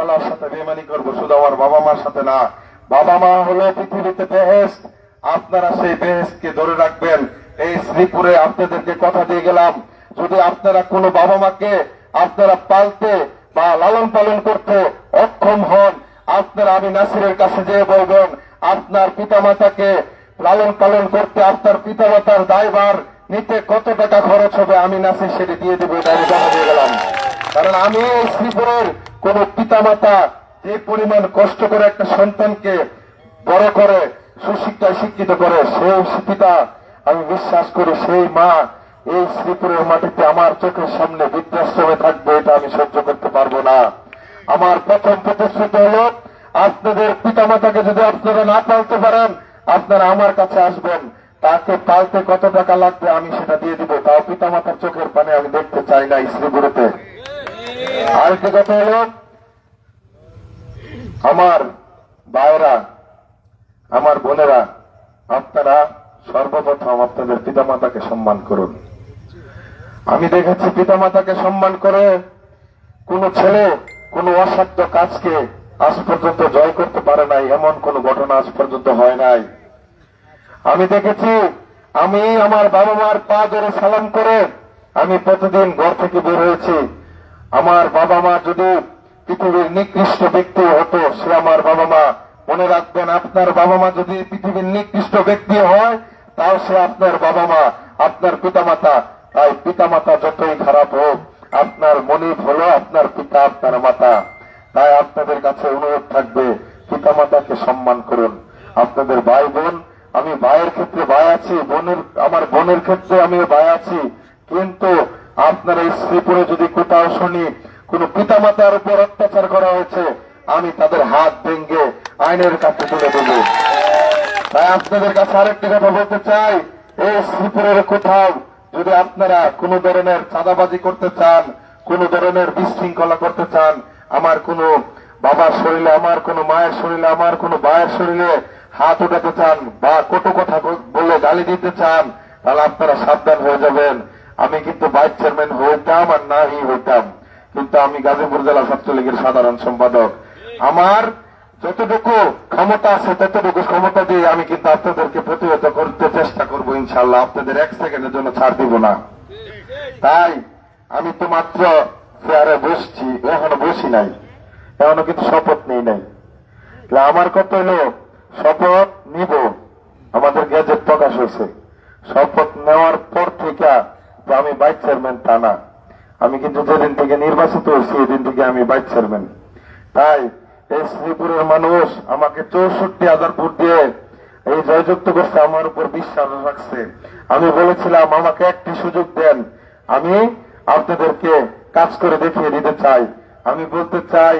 তালার সাথে বেমানি করব, শুধু আমার বাবা মার সাথে না। বাবা মা হলো পৃথিবীতে বেহেস্ট আপনারা সেই বেহেস্টকে ধরে রাখবেন। এই শ্রীপুরে আপনাদেরকে কথা দিয়ে গেলাম। যদি আপনারা কোনো বাবা মাকে আপনারা পালতে বা লালন পালন করতে অক্ষম হন, আপনারা আমি নাসিরের কাছে যেয়ে বলবেন, আপনার পিতামাতাকে লালন পালন করতে আপনার পিতামাতার দায়ভার নিতে কত টাকা খরচ হবে, আমি নাসির সেটি দিয়ে দেবো, এটা আমি কথা দিয়ে গেলাম। কারণ আমি এই শ্রীপুরের কোন পিতামাতা যে পরিমাণ কষ্ট করে একটা সন্তানকে বড় করে, সুশিক্ষায় শিক্ষিত করে, সেই পিতা আমি বিশ্বাস করি সেই মা এই শ্রীপুরের মাটিতে আমার চোখের সামনে বৃদ্ধাশ্রমে থাকবে, এটা আমি সহ্য করতে পারব না। আমার প্রথম প্রতিশ্রুতি হল, আপনাদের পিতামাতাকে যদি আপনারা না পালতে পারেন, আপনারা আমার কাছে আসবেন। তাকে পালতে কত টাকা লাগবে আমি সেটা দিয়ে দিব। তাও পিতামাতার চোখের পানে আমি দেখতে চাই না শ্রীপুরেতে আরেকটি কথা হল আমার ভাইরা, আমার বোনেরা, আপনারা সর্বপ্রথম আপনাদের পিতামাতাকে সম্মান করুন। আমি দেখেছি পিতামাতাকে সম্মান করে কোন ছেলে কোন অসাধ্য কাজকে আজ পর্যন্ত জয় করতে পারে নাই, এমন কোন ঘটনা আজ পর্যন্ত হয় নাই। আমি দেখেছি আমি আমার বাবা মার পা ধরে সালাম করে আমি প্রতিদিন ঘর থেকে বের হয়েছি। আমার বাবা মা যদি পৃথিবীর নিকৃষ্ট ব্যক্তি হতো, সে আমার বাবা মা মনে রাখবেন, আপনার বাবা মা যদি পৃথিবীর নিকৃষ্ট ব্যক্তি হয়, তাও সে আপনার বাবা মা আপনার পিতামাতা। তাই পিতামাতা যতই খারাপ হোক, আপনার মনিব হলো আপনার পিতা আপনার মাতা। তাই আপনাদের কাছে অনুরোধ থাকবে, পিতামাতাকে সম্মান করুন। আপনাদের ভাই বোন আমি ভাইয়ের ক্ষেত্রে ভাই আছি, বোনের, আমার বোনের ক্ষেত্রে আমি ভাই আছি। কিন্তু আপনার এই শ্রীপুরে যদি কোথাও শুনি কোন পিতামাতার উপর অত্যাচার করা হয়েছে, আমি তাদের হাত ভেঙ্গে আইনের কাছে তুলে দেব। তাই আপনাদের কাছে আরেকটি কথা বলতে চাই, এই শ্রীপুরের কোথাও যদি আপনারা কোন ধরনের চাঁদাবাজি করতে চান, কোন ধরনের বিশৃঙ্খলা করতে চান, আমার কোন বাবার শরীরে, আমার কোন মায়ের শরীরে, আমার কোন ভাইয়ের শরীরে হাত উঠাতে চান বা কটু কথা বলে গালি দিতে চান, তাহলে আপনারা সাবধান হয়ে যাবেন। আমি কিন্তু ভাইস চেয়ারম্যান হইতাম আর নাই হইতাম। কিন্তু আমি গাজীপুর জেলা ছাত্রলীগের সাধারণ সম্পাদক। আমার যতটুকু ক্ষমতা আছে, ততটুকু ক্ষমতা দিয়ে আমি কিন্তু আপনাদেরকে প্রতিহত করতে চেষ্টা করব ইনশাল্লাহ আপনাদের এক সেকেন্ডের জন্য ছাড় দিব না। তাই আমি তো মাত্র চেয়ারে বসছি, এখনও বসি নাই। এখনও কিন্তু শপথ নেই নাই। আমার কথা হলো, শপথ নিব। আমাদের গ্যাজেট প্রকাশ হয়েছে। শপথ নেওয়ার পর থেকে আমি ভাইস চেয়ারম্যান তা না। আমি কিন্তু যেদিন থেকে নির্বাচিত হয়েছি, এদিন থেকে আমি ভাইস চেয়ারম্যান। তাই এই শ্রীপুরের মানুষ আমাকে চৌষট্টি হাজার ভোট দিয়ে এই জয়যুক্ত করছে, আমার উপর বিশ্বাস রাখছে। আমি বলেছিলাম, আমাকে একটি সুযোগ দেন। আমি আপনাদেরকে কাজ করে দেখিয়ে দিতে চাই। আমি বলতে চাই,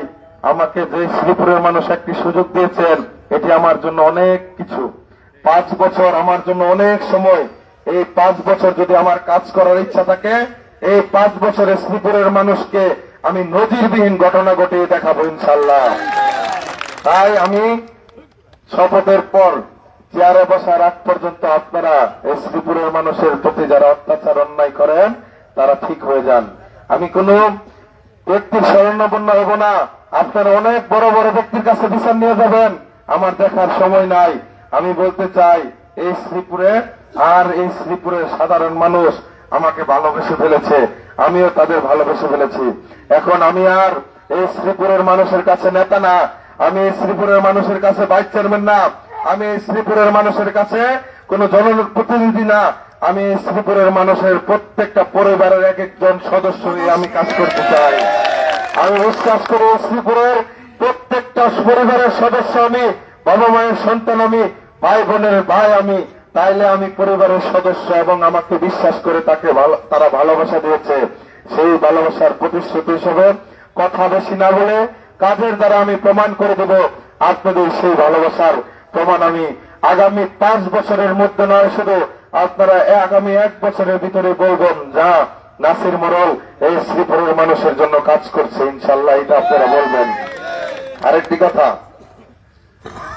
আমাকে যে শ্রীপুরের মানুষ একটি সুযোগ দিয়েছেন, এটি আমার জন্য অনেক কিছু। পাঁচ বছর আমার জন্য অনেক সময়। এই পাঁচ বছর যদি আমার কাজ করার ইচ্ছা থাকে এই পাঁচ বছরে শ্রীপুরের মানুষকে আমি নজিরবিহীন ঘটনা ঘটিয়ে দেখাবো ইনশাল্লাহ তাই আমি শপথের পর চেয়ারে বসার আগ পর্যন্ত আপনারা এই শ্রীপুরের মানুষের প্রতি যারা অত্যাচার অন্যায় করেন, তারা ঠিক হয়ে যান। আমি কোন ব্যক্তির স্মরণাপন্ন হব না। আপনারা অনেক বড় বড় ব্যক্তির কাছে বিচার নিয়ে যাবেন। আমার দেখার সময় নাই। আমি বলতে চাই, এই শ্রীপুরে আর এই শ্রীপুরের সাধারণ মানুষ আমাকে ভালোবেসে ফেলেছে। আমিও তাদের ভালোবেসে ফেলেছি। এখন আমি আর এই শ্রীপুরের মানুষের কাছে নেতা না। আমি শ্রীপুরের মানুষের কাছে ভাইস চেয়ারম্যান না। আমি শ্রীপুরের মানুষের কাছে কোন জনপ্রতিনিধি না। আমি শ্রীপুরের মানুষের প্রত্যেকটা পরিবারের এক একজন সদস্য নিয়ে আমি কাজ করতে চাই। আমি বিশ্বাস করি শ্রীপুরের প্রত্যেকটা পরিবারের সদস্য আমি, বাবা মায়ের সন্তান আমি, ভাই বোনের ভাই আমি তাইলে আমি পরিবারের সদস্য এবং আমাকে বিশ্বাস করে তাকে তারা ভালোবাসা দিয়েছে। সেই ভালোবাসার প্রতিশ্রুতি হিসেবে কথা বেশি না বলে কাজের দ্বারা আমি প্রমাণ করে দেব আপনাদের সেই ভালোবাসার প্রমাণ আমি আগামী পাঁচ বছরের মধ্যে নয়, শুধু আপনারা আগামী এক বছরের ভিতরে বলবেন, যা নাসির মরল এই শ্রীপুরের মানুষের জন্য কাজ করছে ইনশাল্লাহ এটা আপনারা বলবেন। আরেকটি কথা,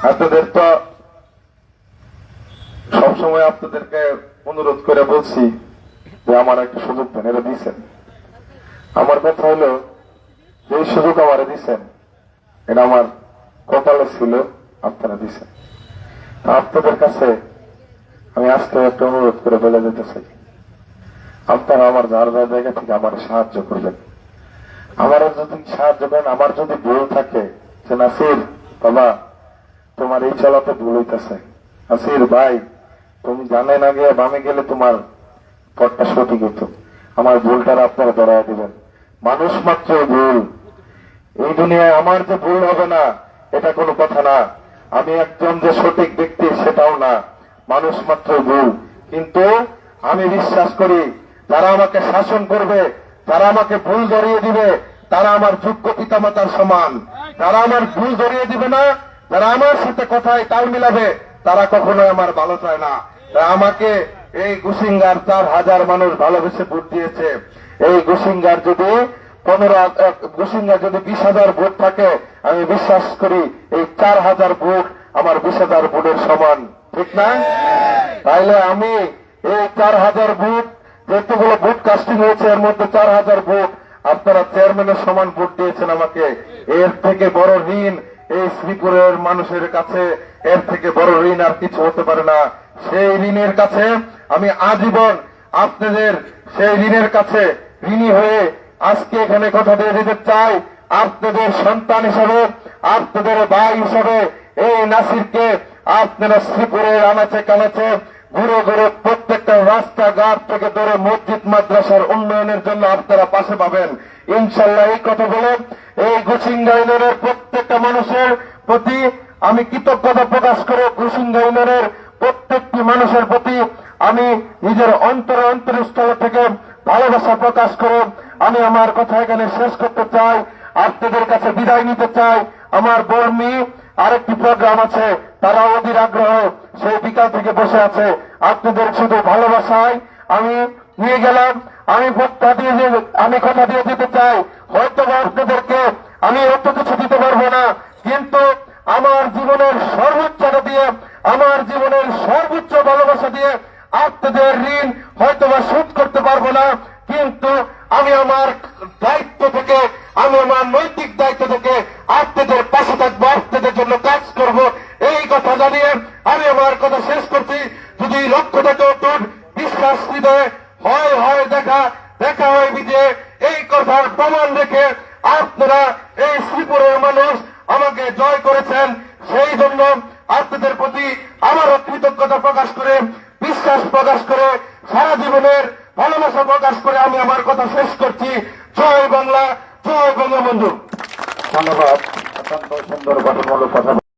আপনাদের তো সবসময় আপনাদেরকে অনুরোধ করে বলছি যে আমার একটা সুযোগ দেন এটা দিচ্ছেন আমার কথা হলো, যে সুযোগ আমার দিচ্ছেন এটা আমার কপালে ছিল, আপনারা দিচ্ছেন আপনাদের কাছে আমি আজকে একটা অনুরোধ করে বলে যেতে চাই। আপনারা আমার যার যার জায়গা থেকে আমার সাহায্য করবেন। আমার যদি সাহায্য করেন, আমার যদি ভুল থাকে যে, নাসির, বাবা, তোমার এই চলাতে ভুল হইতেছে। নাসির, ভাই তুমি জানে না গিয়ে বামে গেলে তোমার পথটা সঠিক হতো। আমার ভুলটা আপনারা ধরাই দিবেন। মানুষ মাত্র ভুল। এই দুনিয়ায় আমার যে ভুল হবে না, এটা কোনো কথা না। আমি একজন যে সঠিক ব্যক্তি, সেটাও না। মানুষ মাত্র ভুল। কিন্তু আমি বিশ্বাস করি, যারা আমাকে শাসন করবে, যারা আমাকে ভুল ধরিয়ে দিবে, তারা আমার যোগ্য পিতামাতার সমান। তারা আমার ভুল ধরিয়ে দিবে না, যারা আমার সাথে কথায় তাল মিলাবে, তারা কখনোই আমার ভালো চায় না। আমাকে এই গুসিঙ্গার চার হাজার মানুষ ভালোবেসে ভোট দিয়েছে। এই গুসিঙ্গার যদি পনেরো গুসিঙ্গার যদি বিশ হাজার ভোট থাকে, আমি বিশ্বাস করি এই চার হাজার ভোট আমার বিশ হাজার ভোটের সমান। ঠিক না? তাইলে আমি এই চার হাজার ভোট, যতগুলো ভোট কাস্টিং হয়েছে, এর মধ্যে চার হাজার ভোট আপনারা চেয়ারম্যানের সমান ভোট দিয়েছেন আমাকে। এর থেকে বড় ঋণ এই শ্রীপুরের মানুষের কাছে, এর থেকে বড় ঋণ আর কিছু হতে পারে না। সেই ঋণের কাছে আমি আজীবন আপনাদের সেই ঋণের কাছে ঋণী হয়ে আজকে এখানে কথা দিয়ে দিতে চাই। আপনাদের সন্তান হিসাবে, আপনাদের ভাই হিসাবে এই নাসিরকে আপনারা শ্রীপুরের আনাচে কানাচে ঘুরে ঘুরে প্রত্যেকটা রাস্তাঘাট থেকে ধরে মসজিদ, মাদ্রাসার উন্নয়নের জন্য আপনারা পাশে পাবেন। ইনশাল্লাহ এই কথা বলে এই গুচিঙ্গা ইউনিয়নের প্রত্যেকটা মানুষের প্রতি আমি কৃতজ্ঞতা প্রকাশ করে গুচিঙ্গা ইউনিয়নের প্রত্যেকটি মানুষের প্রতি আমি নিজের অন্তর অন্তরস্থল থেকে ভালোবাসা প্রকাশ করে আমি আমার কথা এখানে শেষ করতে চাই, আপনাদের কাছে বিদায় নিতে চাই। আমার বর্মী আরেকটি প্রোগ্রাম আছে, তারা অধীর আগ্রহ সেই বিকাল থেকে বসে আছে। আপনাদের শুধু ভালোবাসায় আমি নিয়ে গেলাম, আমি কথা দিয়ে আমি কথা দিয়ে দিতে চাই। হয়তো আপনাদেরকে আমি অত কিছু দিতে পারব না, কিন্তু আমার জীবনের সর্বোচ্চটা দিয়ে আমার জীবনের সর্বোচ্চ ভালোবাসা দিয়ে আপনাদের ঋণ হয়তো বা শোধ করতে পারব না, কিন্তু আমি আমার দায়িত্ব থেকে, আমি আমার নৈতিক দায়িত্ব থেকে আপনাদের পাশে থাকব, আপনাদের জন্য কাজ করব। এই কথা জানিয়ে আমি আমার কথা শেষ করছি। যদি লক্ষ্য থেকে অটুট বিশ্বাস হৃদয়ে হয় হয় দেখা দেখা হয় বিজে। এই কথার প্রমাণ রেখে আপনারা এই শ্রীপুরের মানুষ আমাকে জয় করেছেন। সেই জন্য আপনাদের প্রতি আমারও কৃতজ্ঞতা প্রকাশ করে, বিশ্বাস প্রকাশ করে, সারা জীবনের ভালোবাসা প্রকাশ করে আমি আমার কথা শেষ করছি। জয় বাংলা, জয় বঙ্গবন্ধু। ধন্যবাদ। অত্যন্ত সুন্দর গঠনমূলক কথা।